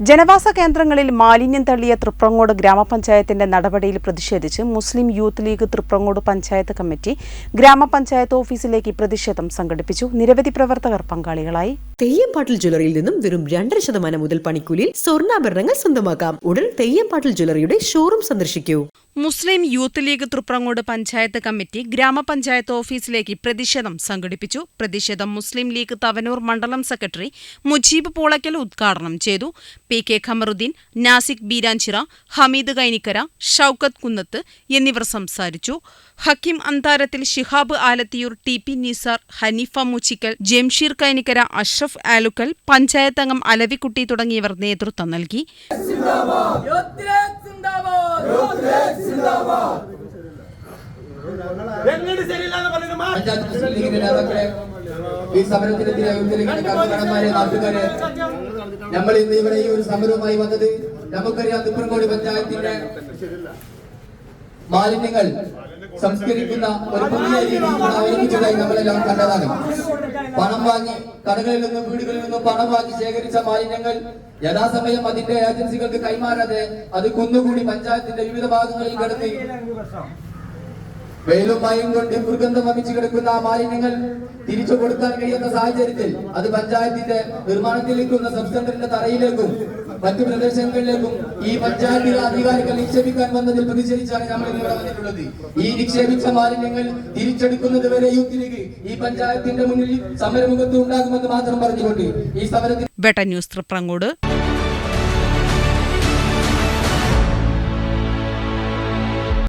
ജനവാസ കേന്ദ്രങ്ങളിൽ മാലിന്യം തള്ളിയ തൃപ്രങ്ങോട് ഗ്രാമപഞ്ചായത്തിന്റെ നടപടിയിൽ പ്രതിഷേധിച്ച് Muslim Youth League Thriprangode panchayat committee ഗ്രാമപഞ്ചായത്ത് ഓഫീസിലേക്ക് പ്രതിഷേധം സംഘടിപ്പിച്ചു. നിരവധി പ്രവർത്തകർ പങ്കാളികളായി. തെയ്യംപാട്ടിൽ ജ്വല്ലറിയിൽ നിന്നും വെറും രണ്ടര ശതമാനം മുതൽ പണിക്കൂലിയിൽ സ്വർണാഭരണങ്ങൾ സ്വന്തമാക്കാം. ഉടൻ തെയ്യംപാട്ടിൽ ജ്വല്ലറിയുടെ ഷോറൂം സന്ദർശിക്കൂ. Muslim Youth League Thriprangode panchayat committee ഗ്രാമപഞ്ചായത്ത് ഓഫീസിലേക്ക് പ്രതിഷേധം സംഘടിപ്പിച്ചു. പ്രതിഷേധം മുസ്ലിം ലീഗ് തവനൂർ മണ്ഡലം സെക്രട്ടറി മുജീബ് പൂളയ്ക്കൽ ഉദ്ഘാടനം ചെയ്തു. പി കെ ഖമറുദ്ദീൻ നാസിക് ബീരാഞ്ചിറ ഹമീദ് കൈനിക്കര ഷൌക്കത്ത് കുന്നത്ത് എന്നിവർ സംസാരിച്ചു. ഹക്കിം അന്താരത്തിൽ ഷിഹാബ് ആലത്തിയൂർ ടി പി നിസാർ ഹനീഫ മുച്ചിക്കൽ ജംഷീർ കൈനിക്കര അഷ്റഫ് ആലുക്കൽ പഞ്ചായത്തംഗം അലവിക്കുട്ടി തുടങ്ങിയവർ നേതൃത്വം നൽകി പഞ്ചായത്ത് മുസ്ലിം ലീഗിന്റെ നേതാക്കളെ ഈ സമരത്തിനെതിരെ കർഷകന്മാരെ നാട്ടുകാരെ നമ്മൾ ഇന്ന് ഇവിടെ ഈ ഒരു സമരവുമായി വന്നത് നമുക്കറിയാം തിപ്പുറങ്കോട് പഞ്ചായത്തിന്റെ മാലിന്യങ്ങൾ സംസ്കരിക്കുന്ന ഒരു പുതിയ രീതി അവലംബിച്ചതായി നമ്മളെല്ലാം കണ്ടതാണ്. പണം വാങ്ങി കടകളിൽ നിന്നും വീടുകളിൽ നിന്നും പണം വാങ്ങി ശേഖരിച്ച മാലിന്യങ്ങൾ യഥാസമയം അതിന്റെ ഏജൻസികൾക്ക് കൈമാറാതെ അത് കുന്നുകൂടി പഞ്ചായത്തിന്റെ വിവിധ ഭാഗങ്ങളിൽ കിടന്ന് വെയിലും മയം കൊണ്ട് ദുർഗന്ധം വമിച്ചു കിടക്കുന്ന ആ മാലിന്യങ്ങൾ തിരിച്ചു കൊടുക്കാൻ കഴിയുന്ന സാഹചര്യത്തിൽ അത് പഞ്ചായത്തിന്റെ നിർമ്മാണത്തിലേക്കും സബ്സെന്ററിന്റെ തറയിലേക്കും മറ്റു പ്രദേശങ്ങളിലേക്കും ഈ പഞ്ചായത്തിലെ അധികാരികൾ നിക്ഷേപിക്കാൻ വന്നതിൽ പ്രതിഷേധിച്ചാണ് നമ്മൾ ഇവിടെ വന്നിട്ടുള്ളത്. ഈ നിക്ഷേപിച്ച മാലിന്യങ്ങൾ തിരിച്ചെടുക്കുന്നത് വരെ ഈ പഞ്ചായത്തിന്റെ മുന്നിൽ സമരമുഖത്ത് ഉണ്ടാകുമെന്ന് മാത്രം പറഞ്ഞുകൊണ്ട് ഈ സമരത്തിൽ ന്യൂസ് തൃപ്രങ്ങോട്.